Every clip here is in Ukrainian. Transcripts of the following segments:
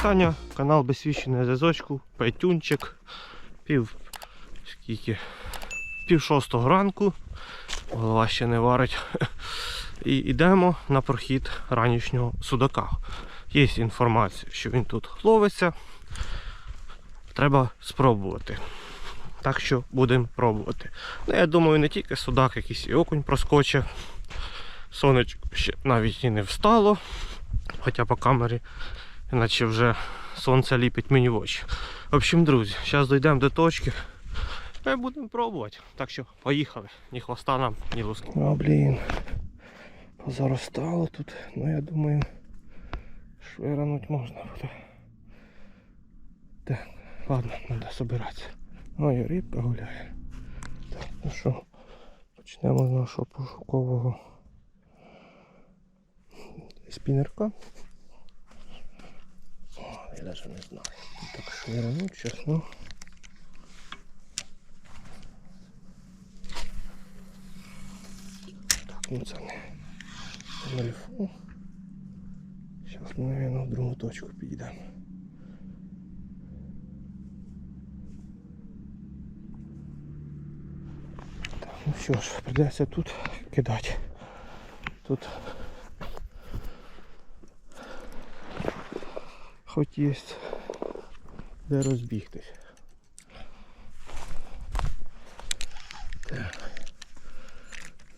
Вітання. Канал Безсвіщений зв'язочку, Пайтюнчик. Пів скільки? Пів шостого ранку. Голова ще не варить. І йдемо на прохід ранішнього судака. Є інформація, що він тут ловиться. Треба спробувати. Так що будемо пробувати. Ну, я думаю, не тільки судак, якийсь і окунь проскоче. Сонечко ще навіть і не встало. Хоча по камері Іначе вже сонце ліпить мені в очі. В общем, друзі, зараз дійдемо до точки. І будемо пробувати. Так що поїхали. Ні хвоста нам, ні луски. А, блін. Позаростало тут. Ну я думаю, швирануть можна буде. Так, ладно, треба збиратися. Ой, рибка гуляє. Так, ну що, почнемо з нашого пошукового спінерка. Я даже не знаю. Так швырнуть сейчас, ну. Так, ну це не на ліфу. Зараз ми, наверное, в другу точку підійдемо. Так, ну що ж, придеться тут кидати. Тут хоч є де розбігтись.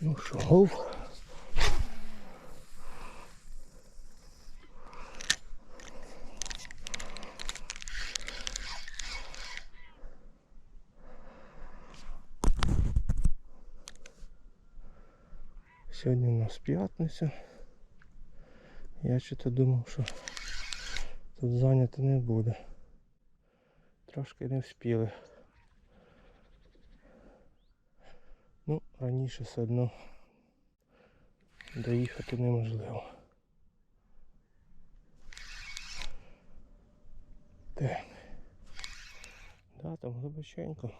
Ну що? Сьогодні у нас п'ятниця. Я чи-то думав, що Тут зайнято не буде. Трошки не вспіли. Ну, раніше все одно доїхати неможливо. Так. Да, там глибоченько.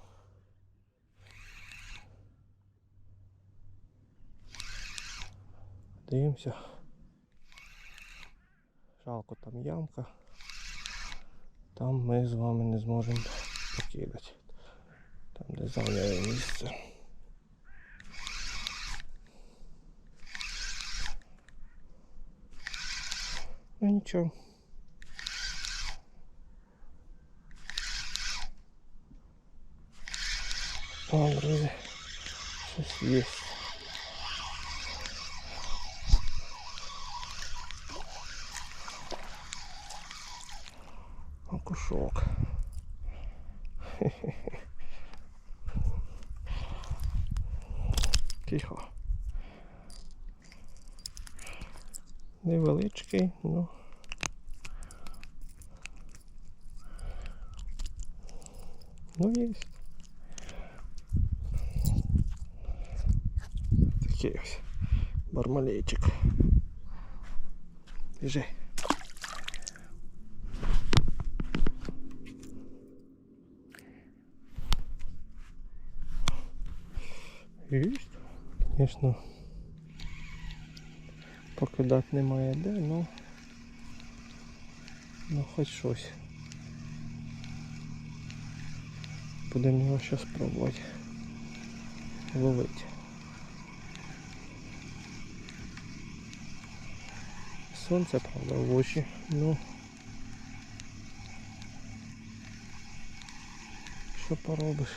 Дивимося. Жалко там ямка. Там ми з вами не зможемо покидати. Там де зайняли місце. Ну нічого. О, друзі, щось є. Окушок. Тихо. Невеличкий, ну. Ну є. Такий ось бармалейчик. Біжи. Есть, звісно, покидати немає де, ну, ну хоч щось. Будемо його зараз пробувати ловити. Сонце, правда, в очі, ну що поробиш?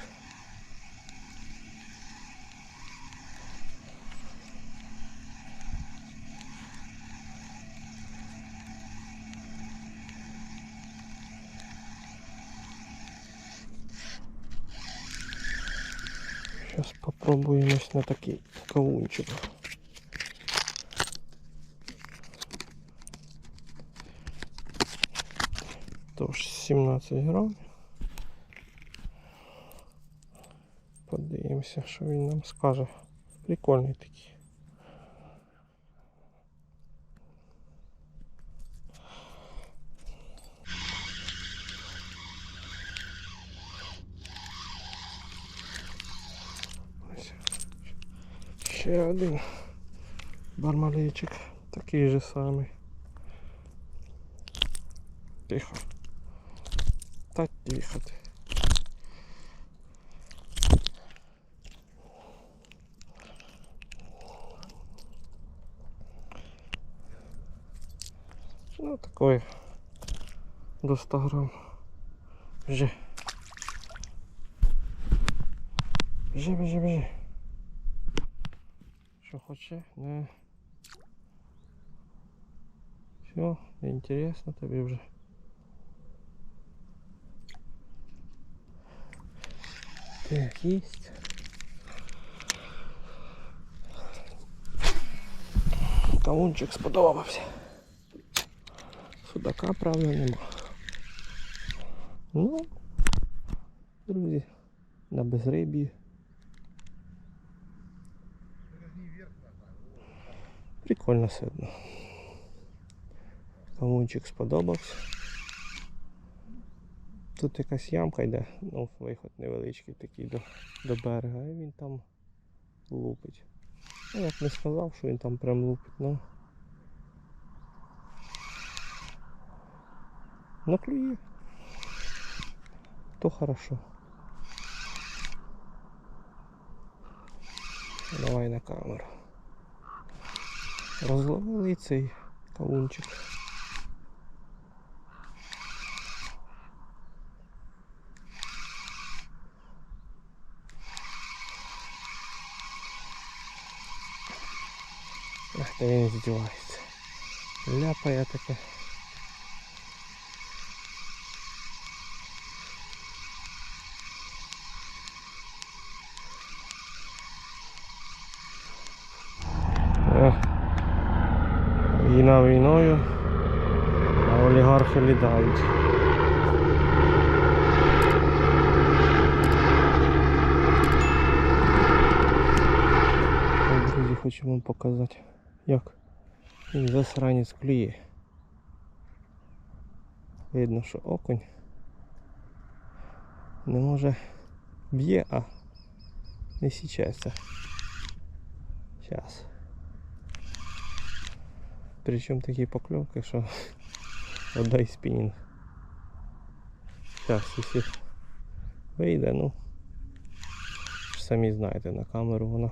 Спробуємось на такий кавунчик. Тож 17 грам. Подивимося, що він нам скаже. Прикольний такий. Ось. Один бармалейчик, такий же самий. Тихо. Та тихо ти. Ну такой до 100 грам. Біжи. Біжи, біжи, біжи. Що хоче? Не. Все, інтересно тобі вже. Так, есть. Кавунчик сподобався. Судака, правда, нема. Ну, друзі, на безрибі. Прикольно все одно. Кавунчик сподобався. Тут якась ямка йде, ну, виход невеличкий такий до, до берега, і він там лупить. Ну, я б не сказав, що він там прям лупить, ну. Ну клює. То хорошо. Давай на камеру. Розловили цей кавунчик. Ах, та він здівається. Ляпає таке. олігархи лідають. Ось, Друзі, хочу вам показати, як він засранець клює. Видно, що окунь не може б'є, а не січається. Зараз. Причем такі покльовки, що отдай спінінг. Зараз, якщо вийде, ну самі знаєте, на камеру воно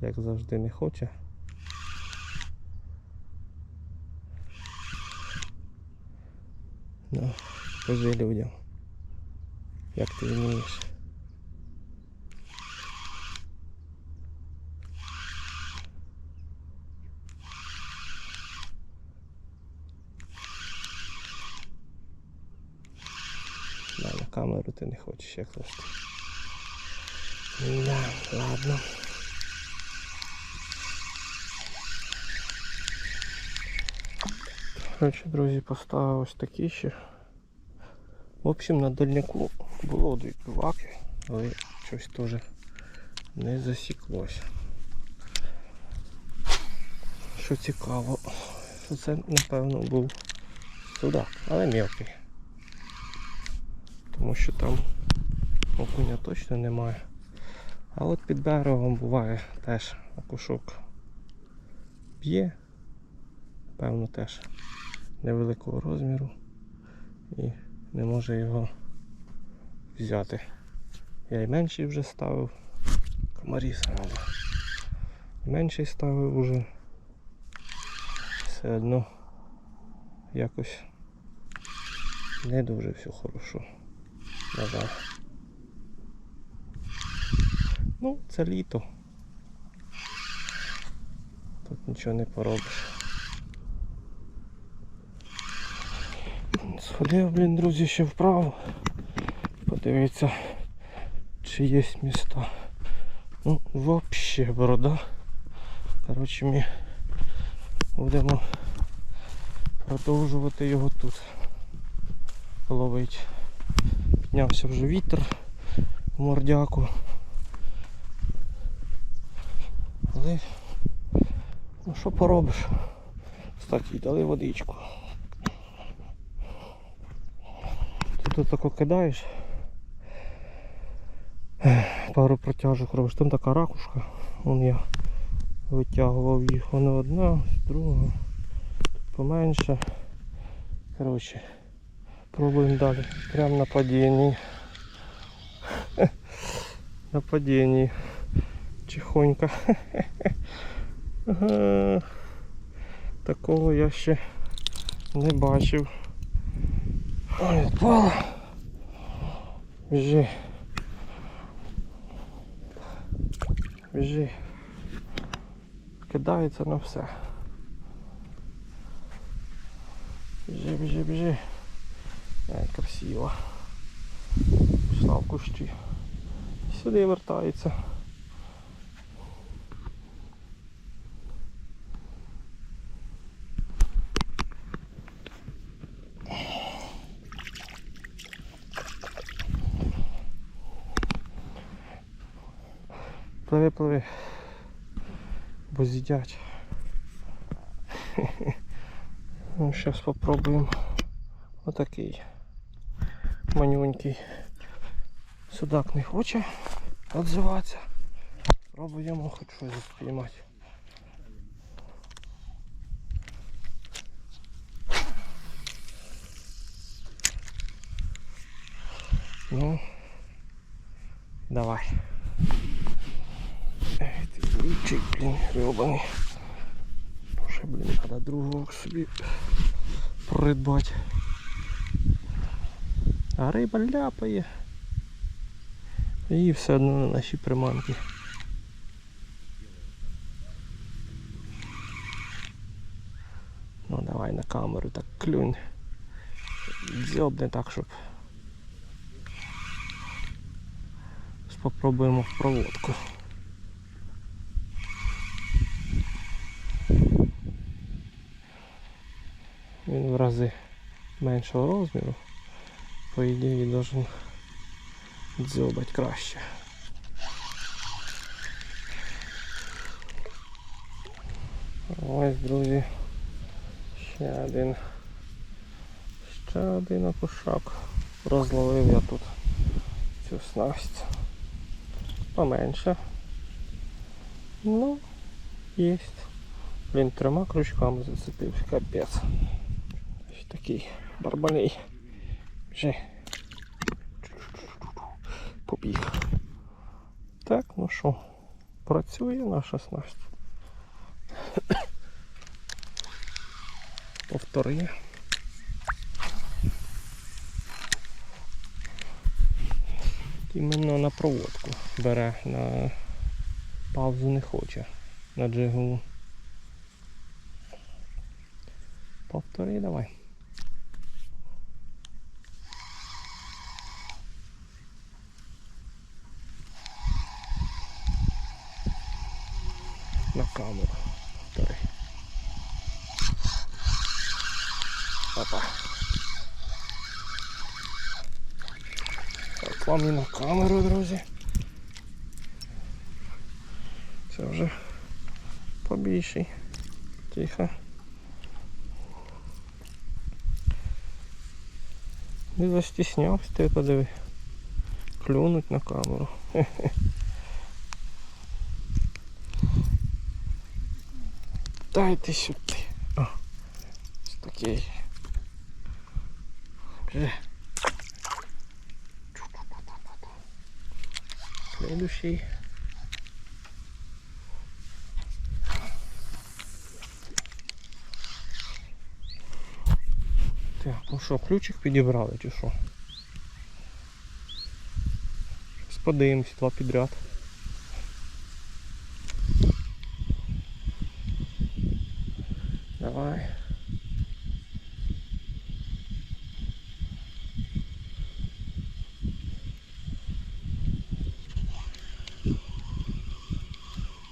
як завжди не хоче. Ну, скажи людям, як ти вмієш. Да, на камеру ти не хочеш, як завжди. Да, ладно. Коротше, друзі, поставив ось такі ще. В общем, на дальняку було дві пиваки, але щось теж не засіклося. Що цікаво, що це напевно був судак, але мелкий. Тому що там окуня точно немає. А от під берегом буває теж окушок б'є, певно теж невеликого розміру і не може його взяти. Я і менший вже ставив, комарі. І менший ставив уже. Все одно якось не дуже все хорошо. На. Ну, це літо. Тут нічого не поробиш. Сходив, блін, друзі, ще вправо. Подивіться, Чи є міста? Ну, вообще борода. Коротше, ми будемо продовжувати його тут ловити. Піднявся вже вітер в мордяку. Але ну що поробиш? Кстати, дали водичку. Тут тако кидаєш. Пару протяжок робиш. Там така ракушка. Вон я витягував їх. Вона одна, друга. Тут поменше. Коротше, пробуємо далі. Прямо на падінні. На падінні. Тихонько. Такого я ще не бачив. Ой, впала. Біжи. Біжи. Кидається на все. Біжи, біжи, біжи. Ай, красиво. Пішла в кущі. Сюди вертається. Пливи, пливи. Бо з'їдять. Ну, зараз попробуємо отакий манюнький. Судак не хоче відзиватися. Пробуємо хоч щось спіймати. Ну, давай. Эх, ти лючий, блін, гребаний. Вже, блін, треба другого собі придбати. А риба ляпає. І все одно на наші приманки. Ну давай на камеру так клюнь. Дзьобне так, щоб. Попробуємо в проводку. Він в рази меншого розміру. По ідеї должен дзьобать краще. Ось, друзі, ще один. Ще один окушак. Розловив я тут цю снасть. Поменше. Ну, єсть. Блін, трьома крючками зацепився, капець. Такий барбалей. Вже. Побіг. Так, ну що, працює наша снасть. Повтори. Іменно на проводку бере, на паузу не хоче на джигову. Повтори давай. На камеру. Повтори. Опа. Так, вам і на камеру, друзі. Це вже побільший. Тихо. Не застіснявся, ти подиви. Клюнуть на камеру. Дайте сюди. О, ось такий. Вже. Следующий. Так, ну що, ключик підібрали чи що? Щось подивимось, два підряд. Давай.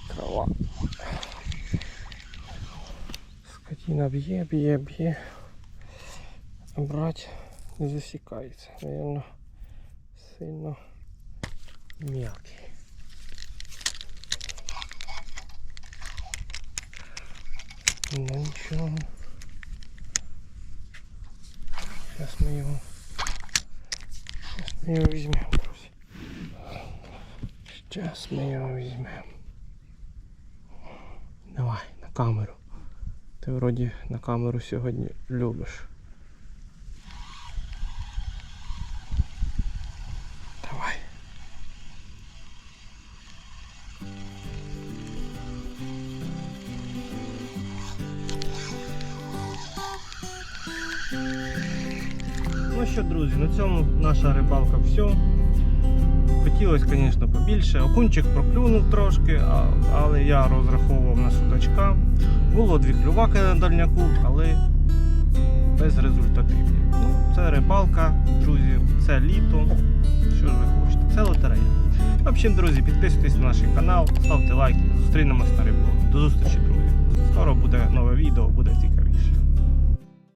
Крова. Скотина бье, бье, бье. Брать не засекается. Наверное, сильно мелкий. Ну нічого. Зараз ми його. Зараз ми його візьмемо, друзі. Зараз ми його візьмемо. Давай, на камеру. Ти вроді на камеру сьогодні любиш. Ну що, друзі, на цьому наша рибалка все. Хотілося, звісно, побільше. Окунчик проклюнув трошки, але я розраховував на судачка. Було дві клюваки на дальняку, але безрезультативні. Ну, це рибалка, друзі, це літо. Що ж ви хочете? Це лотерея. В общем, друзі, підписуйтесь на наш канал, ставте лайки, зустрінемось на рибалку. До зустрічі, друзі. Скоро буде нове відео, буде цікаві.